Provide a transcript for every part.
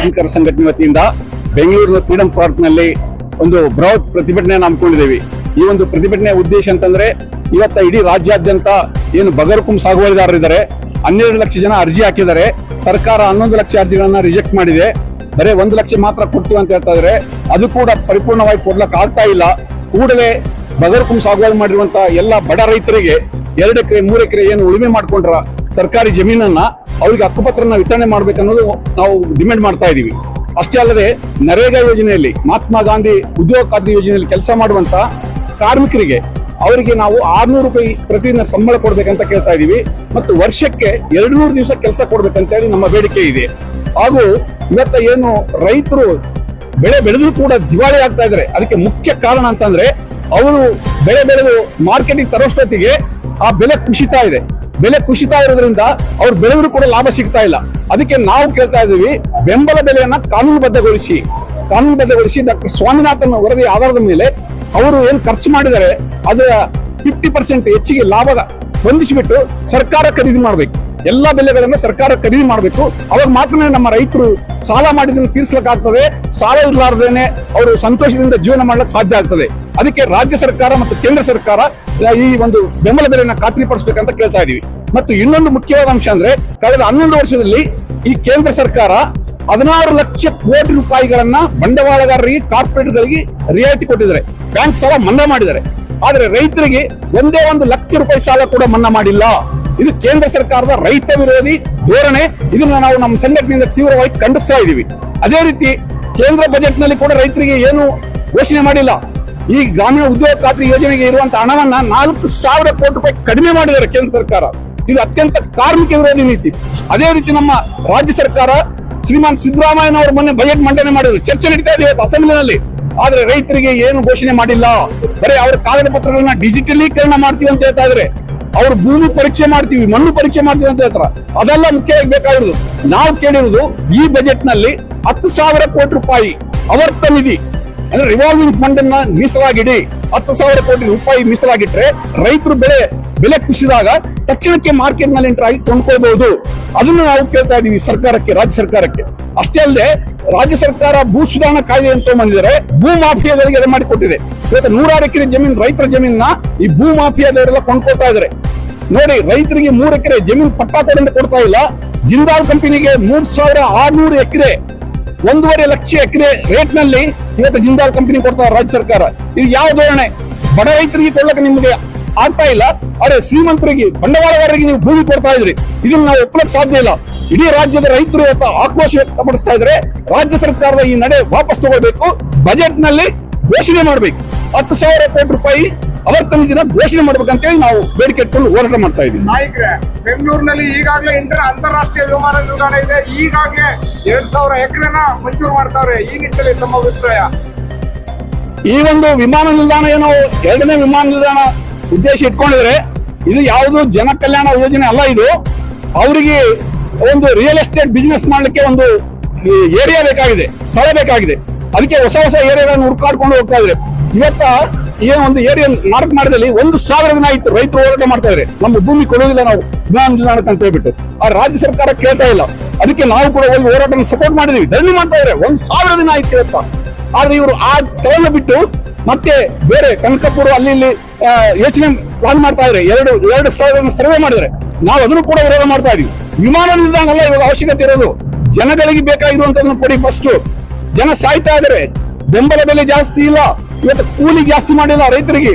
ಕಾರ್ಮಿಕರ ಸಂಘಟನೆ ವತಿಯಿಂದ ಬೆಂಗಳೂರಿನ ಫ್ರೀಡಂ ಪಾರ್ಕ್ನಲ್ಲಿ ಒಂದು ಬೃಹತ್ ಪ್ರತಿಭಟನೆ ಹಮ್ಮಿಕೊಂಡಿದ್ದೇವೆ. ಈ ಒಂದು ಪ್ರತಿಭಟನೆಯ ಉದ್ದೇಶ ಅಂತಂದ್ರೆ ಇವತ್ತ ಇಡೀ ರಾಜ್ಯಾದ್ಯಂತ ಏನು ಬಗರ್ಕುಂ ಸಾಗುವಳಿದಾರರಿದ್ದಾರೆ. ಹನ್ನೆರಡು ಲಕ್ಷ ಜನ ಅರ್ಜಿ ಹಾಕಿದ್ದಾರೆ. ಸರ್ಕಾರ ಹನ್ನೊಂದು ಲಕ್ಷ ಅರ್ಜಿಗಳನ್ನ ರಿಜೆಕ್ಟ್ ಮಾಡಿದೆ. ಬರೇ ಒಂದು ಲಕ್ಷ ಮಾತ್ರ ಕೊಟ್ಟು ಅಂತ ಹೇಳ್ತಾ ಇದ್ರೆ ಅದು ಕೂಡ ಪರಿಪೂರ್ಣವಾಗಿ ಕೊಡ್ಲಕ್ ಆಗ್ತಾ ಇಲ್ಲ. ಕೂಡಲೇ ಬಗರ್ಕುಂ ಸಾಗುವಳಿ ಮಾಡಿರುವಂತ ಎಲ್ಲ ಬಡ ರೈತರಿಗೆ ಎರಡು ಎಕರೆ, ಮೂರು ಎಕರೆ ಏನು ಉಳುಮೆ ಮಾಡ್ಕೊಂಡ್ರ ಸರ್ಕಾರಿ ಜಮೀನನ್ನ ಅವರಿಗೆ ಹಕ್ಕುಪತ್ರನ ವಿತರಣೆ ಮಾಡಬೇಕನ್ನೋದು ನಾವು ಡಿಮ್ಯಾಂಡ್ ಮಾಡ್ತಾ ಇದ್ದೀವಿ ಅಷ್ಟೇ ಅಲ್ಲದೆ ನರೇಗಾ ಯೋಜನೆಯಲ್ಲಿ ಮಹಾತ್ಮ ಗಾಂಧಿ ಉದ್ಯೋಗ ಖಾತ್ರಿ ಯೋಜನೆಯಲ್ಲಿ ಕೆಲಸ ಮಾಡುವಂತ ಕಾರ್ಮಿಕರಿಗೆ ಅವರಿಗೆ ನಾವು ಆರ್ನೂರು ರೂಪಾಯಿ ಪ್ರತಿದಿನ ಸಂಬಳ ಕೊಡ್ಬೇಕಂತ ಕೇಳ್ತಾ ಇದ್ದೀವಿ ಮತ್ತು ವರ್ಷಕ್ಕೆ ಎರಡು ನೂರು ದಿವಸ ಕೆಲಸ ಕೊಡ್ಬೇಕಂತ ಹೇಳಿ ನಮ್ಮ ಬೇಡಿಕೆ ಇದೆ. ಹಾಗೂ ಇವತ್ತ ಏನು ರೈತರು ಬೆಳೆ ಬೆಳೆದ್ರು ಕೂಡ ದಿವಾಳಿ ಆಗ್ತಾ ಇದ್ದಾರೆ. ಅದಕ್ಕೆ ಮುಖ್ಯ ಕಾರಣ ಅಂತಂದ್ರೆ, ಅವರು ಬೆಳೆ ಬೆಳೆದು ಮಾರ್ಕೆಟಿಗೆ ತರೋಷ್ಟೊತ್ತಿಗೆ ಆ ಬೆಲೆ ಕುಸಿತಾ ಇದೆ. ಬೆಲೆ ಕುಸಿತಾ ಇರೋದ್ರಿಂದ ಅವ್ರು ಬೆಳೆದ್ರು ಕೂಡ ಲಾಭ ಸಿಗ್ತಾ ಇಲ್ಲ. ಅದಕ್ಕೆ ನಾವು ಕೇಳ್ತಾ ಇದ್ದೀವಿ, ಬೆಂಬಲ ಬೆಲೆಯನ್ನ ಕಾನೂನುಬದ್ಧಗೊಳಿಸಿ ಕಾನೂನುಬದ್ಧಗೊಳಿಸಿ ಡಾಕ್ಟರ್ ಸ್ವಾಮಿನಾಥನ್ ವರದಿ ಆಧಾರದ ಮೇಲೆ ಅವರು ಏನು ಖರ್ಚು ಮಾಡಿದರೆ ಅದರ ಫಿಫ್ಟಿ ಪರ್ಸೆಂಟ್ ಹೆಚ್ಚಿಗೆ ಲಾಭ ಹೊಂದಿಸಿಬಿಟ್ಟು ಸರ್ಕಾರ ಖರೀದಿ ಮಾಡಬೇಕು. ಎಲ್ಲ ಬೆಲೆಗಳನ್ನ ಸರ್ಕಾರ ಖರೀದಿ ಮಾಡಬೇಕು. ಅವಾಗ ಮಾತ್ರ ನಮ್ಮ ರೈತರು ಸಾಲ ಮಾಡಿದ್ದನ್ನು ತೀರ್ಸ್ಲಿಕ್ಕಾಗ್ತದೆ, ಸಾಲ ಇರಲಾರ್ದೇನೆ ಅವರು ಸಂತೋಷದಿಂದ ಜೀವನ ಮಾಡ್ಲಿಕ್ಕೆ ಸಾಧ್ಯ ಆಗ್ತದೆ. ಅದಕ್ಕೆ ರಾಜ್ಯ ಸರ್ಕಾರ ಮತ್ತು ಕೇಂದ್ರ ಸರ್ಕಾರ ಈ ಒಂದು ಬೆಂಬಲ ಬೆಲೆಯನ್ನ ಖಾತ್ರಿಪಡಿಸಬೇಕಂತ ಕೇಳ್ತಾ ಇದೀವಿ. ಮತ್ತು ಇನ್ನೊಂದು ಮುಖ್ಯವಾದ ಅಂಶ ಅಂದ್ರೆ ಕಳೆದ ಹನ್ನೊಂದು ವರ್ಷದಲ್ಲಿ ಈ ಕೇಂದ್ರ ಸರ್ಕಾರ ಹದಿನಾರು ಲಕ್ಷ ಕೋಟಿ ರೂಪಾಯಿಗಳನ್ನ ಬಂಡವಾಳಗಾರರಿಗೆ ಕಾರ್ಪೊರೇಟ್ಗಳಿಗೆ ರಿಯಾಯಿತಿ ಕೊಟ್ಟಿದ್ದಾರೆ. ಬ್ಯಾಂಕ್ ಸಾಲ ಮನ್ನಾ ಮಾಡಿದ್ದಾರೆ. ಆದ್ರೆ ರೈತರಿಗೆ ಒಂದೇ ಒಂದು ಲಕ್ಷ ರೂಪಾಯಿ ಸಾಲ ಕೂಡ ಮನ್ನಾ ಮಾಡಿಲ್ಲ. ಇದು ಕೇಂದ್ರ ಸರ್ಕಾರದ ರೈತ ವಿರೋಧಿ ಧೋರಣೆ. ಇದನ್ನ ನಾವು ನಮ್ಮ ಸಂಘಟನೆಯಿಂದ ತೀವ್ರವಾಗಿ ಖಂಡಿಸ್ತಾ ಇದ್ದೀವಿ ಅದೇ ರೀತಿ ಕೇಂದ್ರ ಬಜೆಟ್ನಲ್ಲಿ ಕೂಡ ರೈತರಿಗೆ ಏನು ಘೋಷಣೆ ಮಾಡಿಲ್ಲ. ಈ ಗ್ರಾಮೀಣ ಉದ್ಯೋಗ ಖಾತ್ರಿ ಯೋಜನೆಗೆ ಇರುವಂತಹ ಹಣವನ್ನ ನಾಲ್ಕು ಸಾವಿರ ಕೋಟಿ ರೂಪಾಯಿ ಕಡಿಮೆ ಮಾಡಿದ್ದಾರೆ ಕೇಂದ್ರ ಸರ್ಕಾರ. ಇದು ಅತ್ಯಂತ ಕಾರ್ಮಿಕ ವಿರೋಧಿ ನೀತಿ. ಅದೇ ರೀತಿ ನಮ್ಮ ರಾಜ್ಯ ಸರ್ಕಾರ ಶ್ರೀಮಾನ್ ಸಿದ್ದರಾಮಯ್ಯನವರು ಮೊನ್ನೆ ಬಜೆಟ್ ಮಂಡನೆ ಮಾಡಿದ್ರು. ಚರ್ಚೆ ನಡೀತಾ ಇದೆ ಅಸೆಂಬ್ಲಿನಲ್ಲಿ ಆದ್ರೆ ರೈತರಿಗೆ ಏನು ಘೋಷಣೆ ಮಾಡಿಲ್ಲ. ಬರೀ ಅವರ ಕಾಗದ ಪತ್ರಗಳನ್ನ ಡಿಜಿಟಲೀಕರಣ ಮಾಡ್ತೀವಿ ಅಂತ ಹೇಳ್ತಾ ಇದ್ರೆ. ಅವ್ರ ಭೂಮಿ ಪರೀಕ್ಷೆ ಮಾಡ್ತೀವಿ, ಮಣ್ಣು ಪರೀಕ್ಷೆ ಮಾಡ್ತೀವಿ ಅಂತ ಹೇಳ್ತಾರ. ಅದೆಲ್ಲ ಮುಖ್ಯವಾಗಿ ಬೇಕಾಗಿರೋದು. ನಾವು ಕೇಳಿರುವುದು ಈ ಬಜೆಟ್ನಲ್ಲಿ ಹತ್ತು ಸಾವಿರ ಕೋಟಿ ರೂಪಾಯಿ ಅವರ್ತ ನಿಧಿ. ಅಂದ್ರೆ ರಿವಾಲ್ವಿಂಗ್ ಫಂಡ್ ಅನ್ನ ಮೀಸಲಾಗಿಡಿ, ಹತ್ತು ಸಾವಿರ ಕೋಟಿ ರೂಪಾಯಿ ಮೀಸಲಾಗಿಟ್ರೆ ರೈತರು ಬೆಳೆ, ಬೆಲೆ ಕುಸಿದಾಗ ತಕ್ಷಣಕ್ಕೆ ಮಾರ್ಕೆಟ್ನಲ್ಲಿ ಎಂಟರ್ ಆಗಿ ಕೊಂಡ್ಕೊಳ್ಬಹುದು. ಅದನ್ನು ನಾವು ಕೇಳ್ತಾ ಇದೀವಿ ಸರ್ಕಾರಕ್ಕೆ, ರಾಜ್ಯ ಸರ್ಕಾರಕ್ಕೆ. ಅಷ್ಟೇ ಅಲ್ಲದೆ ರಾಜ್ಯ ಸರ್ಕಾರ ಭೂ ಸುಧಾರಣಾ ಕಾಯ್ದೆ ಅಂತ ಬಂದಿದ್ರೆ ಭೂ ಮಾಫಿಯಾದವರಿಗೆ ಎಡೆ ಮಾಡಿಕೊಟ್ಟಿದೆ ಇವತ್ತು ನೂರಾರು ಎಕರೆ ಜಮೀನು, ರೈತರ ಜಮೀನ ಈ ಭೂ ಮಾಫಿಯಾದವರೆಲ್ಲ ಕೊಂಡ್ಕೊಳ್ತಾ ಇದ್ದಾರೆ ನೋಡಿ, ರೈತರಿಗೆ ಮೂರು ಎಕರೆ ಜಮೀನು ಪಟ್ಟಾ ಕೊಡ್ತಾ ಇಲ್ಲ. ಜಿಂದಾಲ್ ಕಂಪನಿಗೆ ಮೂರ್ ಸಾವಿರ ಆರ್ನೂರು ಎಕರೆ, ಒಂದೂವರೆ ಲಕ್ಷ ಎಕರೆ ರೇಟ್ನಲ್ಲಿ ಇವತ್ತು ಜಿಂದಾಲ್ ಕಂಪನಿ ಕೊಡ್ತಾ ರಾಜ್ಯ ಸರ್ಕಾರ. ಇದು ಯಾವ ಧೋರಣೆ? ಬಡ ರೈತರಿಗೆ ಕೊಡ್ಲಕ್ಕೆ ನಿಮಗೆ ಆಗ್ತಾ ಇಲ್ಲ. ಆದ್ರೆ ಶ್ರೀಮಂತರಿಗೆ, ಬಂಡವಾಳಗಾರರಿಗೆ ನೀವು ಭೂಮಿ ಕೊಡ್ತಾ ಇದ್ರಿ. ಇದನ್ನ ನಾವು ಒಪ್ಪಲಕ್ಕೆ ಸಾಧ್ಯ ಇಲ್ಲ. ಇಡೀ ರಾಜ್ಯದ ರೈತರು ಇವತ್ತು ಆಕ್ರೋಶ ವ್ಯಕ್ತಪಡಿಸ್ತಾ ಇದ್ರೆ ರಾಜ್ಯ ಸರ್ಕಾರದ ಈ ನಡೆ ವಾಪಸ್ ತಗೋಬೇಕು ಬಜೆಟ್ನಲ್ಲಿ ಘೋಷಣೆ ಮಾಡಬೇಕು. ಹತ್ತು ಸಾವಿರ ಕೋಟಿ ರೂಪಾಯಿ ಅವರ್ತನ ದಿನ ಘೋಷಣೆ ಮಾಡ್ಬೇಕಂತೇಳಿ ನಾವು ಬೇಡಿಕೆ ಇಟ್ಕೊಂಡು ಹೋರಾಟ ಮಾಡ್ತಾ ಇದ್ದೀವಿ. ನಾಯಕರೇ ಬೆಂಗಳೂರಿನಲ್ಲಿ ಈಗಾಗಲೇ ಇಂಟರ್ ಅಂತಾರಾಷ್ಟ್ರೀಯ ವಿಮಾನ ನಿಲ್ದಾಣ ಇದೆ. ಈಗಾಗಲೇ ಎರಡ್ ಸಾವಿರ ಎಕರೆನ ಮಂಜೂರು ಮಾಡ್ತಾವ್ರೆ. ಈ ನಿಟ್ಟಿನಲ್ಲಿ ತಮ್ಮ ಅಭಿಪ್ರಾಯ? ಈ ಒಂದು ವಿಮಾನ ನಿಲ್ದಾಣ ಏನೋ ಎರಡನೇ ವಿಮಾನ ನಿಲ್ದಾಣ ಉದ್ದೇಶ ಇಟ್ಕೊಂಡಿದ್ರೆ ಇದು ಯಾವುದು ಜನ ಕಲ್ಯಾಣ ಯೋಜನೆ ಅಲ್ಲ ಇದು. ಅವರಿಗೆ ಒಂದು ರಿಯಲ್ ಎಸ್ಟೇಟ್ ಬಿಸ್ನೆಸ್ ಮಾಡ್ಲಿಕ್ಕೆ ಒಂದು ಏರಿಯಾ ಬೇಕಾಗಿದೆ ಸ್ಥಳ ಬೇಕಾಗಿದೆ. ಅದಕ್ಕೆ ಹೊಸ ಹೊಸ ಏರಿಯಾಗಳನ್ನು ಹುಡುಕಾಡ್ಕೊಂಡು ಹೋಗ್ತಾ ಇದ್ರೆ ಇವತ್ತ ಏನು ಒಂದು ಏರಿಯಾ ಮಾರ್ಕ್ ಮಾಡಿದಲ್ಲಿ ಒಂದು ಸಾವಿರ ದಿನ ಆಯ್ತು. ರೈತರು ಹೋರಾಟ ಮಾಡ್ತಾ ಇದ್ರೆ. ನಮ್ಮ ಭೂಮಿ ಕೊಡೋದಿಲ್ಲ ನಾವು. ಜ್ಞಾನ ನಿಲ್ದಾಣಕ್ಕೆ ಅಂತ ಹೇಳ್ಬಿಟ್ಟು. ಆ ರಾಜ್ಯ ಸರ್ಕಾರ ಕೇಳ್ತಾ ಇಲ್ಲ. ಅದಕ್ಕೆ ನಾವು ಕೂಡ ಹೋಗಿ ಹೋರಾಟ ಸಪೋರ್ಟ್ ಮಾಡಿದೀವಿ. ಧರಣಿ ಮಾಡ್ತಾ ಇದ್ರೆ. ಒಂದ್ ಸಾವಿರ ದಿನ ಆಯ್ತು ಅಪ್ಪ ಆದ್ರೆ ಇವರು ಆ ಸ್ಥಳನ ಬಿಟ್ಟು ಮತ್ತೆ ಬೇರೆ ಕನಕಪುರ ಅಲ್ಲಿ ಇಲ್ಲಿ ಯೋಚನೆ ಪ್ಲಾನ್ ಮಾಡ್ತಾ ಇದ್ರೆ. ಎರಡು ಎರಡು ಸ್ಥಳಗಳನ್ನು ಸರ್ವೆ ಮಾಡಿದ್ರೆ. ನಾವು ಅದನ್ನು ಕೂಡ ವಿರೋಧ ಮಾಡ್ತಾ ಇದೀವಿ. ವಿಮಾನ ನಿಲ್ದಾಣ ಇವಾಗ ಅವಶ್ಯಕತೆ ಇರೋದು. ಜನಗಳಿಗೆ ಬೇಕಾಗಿರುವಂತದನ್ನು ಕೊಡಿ ಫಸ್ಟ್ ಜನ ಸಾಯ್ತಾ ಇದ್ರೆ. ಬೆಂಬಲ ಬೆಲೆ ಜಾಸ್ತಿ ಇಲ್ಲ. ಇವತ್ತು ಕೂಲಿ ಜಾಸ್ತಿ ಮಾಡಿಲ್ಲ ರೈತರಿಗೆ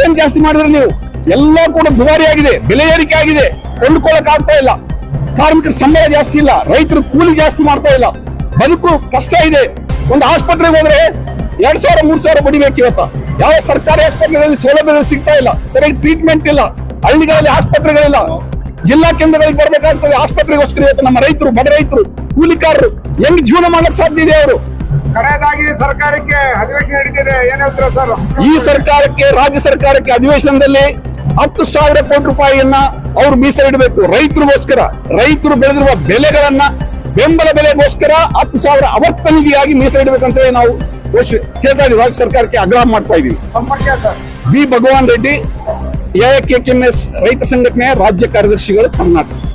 ಏನ್ ಜಾಸ್ತಿ ಮಾಡಿದ್ರೆ ನೀವು? ಎಲ್ಲ ಕೂಡ ದುಬಾರಿ ಆಗಿದೆ, ಬೆಲೆ ಏರಿಕೆ ಆಗಿದೆ ಕೊಂಡ್ಕೊಳ್ಳಕ್ ಆಗ್ತಾ ಇಲ್ಲ. ಕಾರ್ಮಿಕರ ಸಂಬಳ ಜಾಸ್ತಿ ಇಲ್ಲ, ರೈತರು ಕೂಲಿ ಜಾಸ್ತಿ ಮಾಡ್ತಾ ಇಲ್ಲ. ಬದುಕು ಕಷ್ಟ ಇದೆ. ಒಂದು ಆಸ್ಪತ್ರೆಗೆ ಹೋದ್ರೆ ಎರಡ್ ಸಾವಿರ, ಮೂರ್ ಸಾವಿರ ಬಡಿಬೇಕು ಇವತ್ತ. ಯಾವ ಸರ್ಕಾರಿ ಆಸ್ಪತ್ರೆಗಳಲ್ಲಿ ಸೌಲಭ್ಯಗಳು ಸಿಗ್ತಾ ಇಲ್ಲ, ಸರಿಯಾಗಿ ಟ್ರೀಟ್ಮೆಂಟ್ ಇಲ್ಲ, ಹಳ್ಳಿಗಳಲ್ಲಿ ಆಸ್ಪತ್ರೆಗಳಿಲ್ಲ. ಜಿಲ್ಲಾ ಕೇಂದ್ರಗಳಿಗೆ ಬರ್ಬೇಕಾಗ್ತದೆ ಆಸ್ಪತ್ರೆಗೋಸ್ಕರ ಇವತ್ತು ನಮ್ಮ ರೈತರು, ಬಡ ರೈತರು, ಕೂಲಿಕಾರರು, ಹೆಂಗ್ ಜೀವನ ಮಾಡಕ್ ಸಾಧ್ಯ ಇದೆ ಅವರು? ಕಡೆಯದಾಗಿ ಸರ್ಕಾರಕ್ಕೆ ಅಧಿವೇಶನ ನಡೀತಿದೆ. ಏನ್ ಹೇಳ್ತೀರಾ ಸರ್? ಈ ಸರ್ಕಾರಕ್ಕೆ ರಾಜ್ಯ ಸರ್ಕಾರಕ್ಕೆ ಅಧಿವೇಶನದಲ್ಲಿ ಹತ್ತು ಸಾವಿರ ಕೋಟಿ ರೂಪಾಯಿಯನ್ನ ಅವರು ಮೀಸಲಿಡಬೇಕು. ರೈತರಿಗೋಸ್ಕರ ರೈತರು ಬೆಳೆದಿರುವ ಬೆಲೆಗಳನ್ನ ಬೆಂಬಲ ಬೆಲೆಗೋಸ್ಕರ ಹತ್ತು ಸಾವಿರ ಅವರ್ತ ನಿಧಿಯಾಗಿ ಮೀಸಲಿಡಬೇಕಂತ ನಾವು ಕೇಳ್ತಾ ಇದೀವಿ ರಾಜ್ಯ ಸರ್ಕಾರಕ್ಕೆ ಆಗ್ರಹ ಮಾಡ್ತಾ ಇದೀವಿ B. Bhagwan Reddy A. K. M. S. ರೈತ ಸಂಘಟನೆಯ ರಾಜ್ಯ ಕಾರ್ಯದರ್ಶಿಗಳು ಕರ್ನಾಟಕ.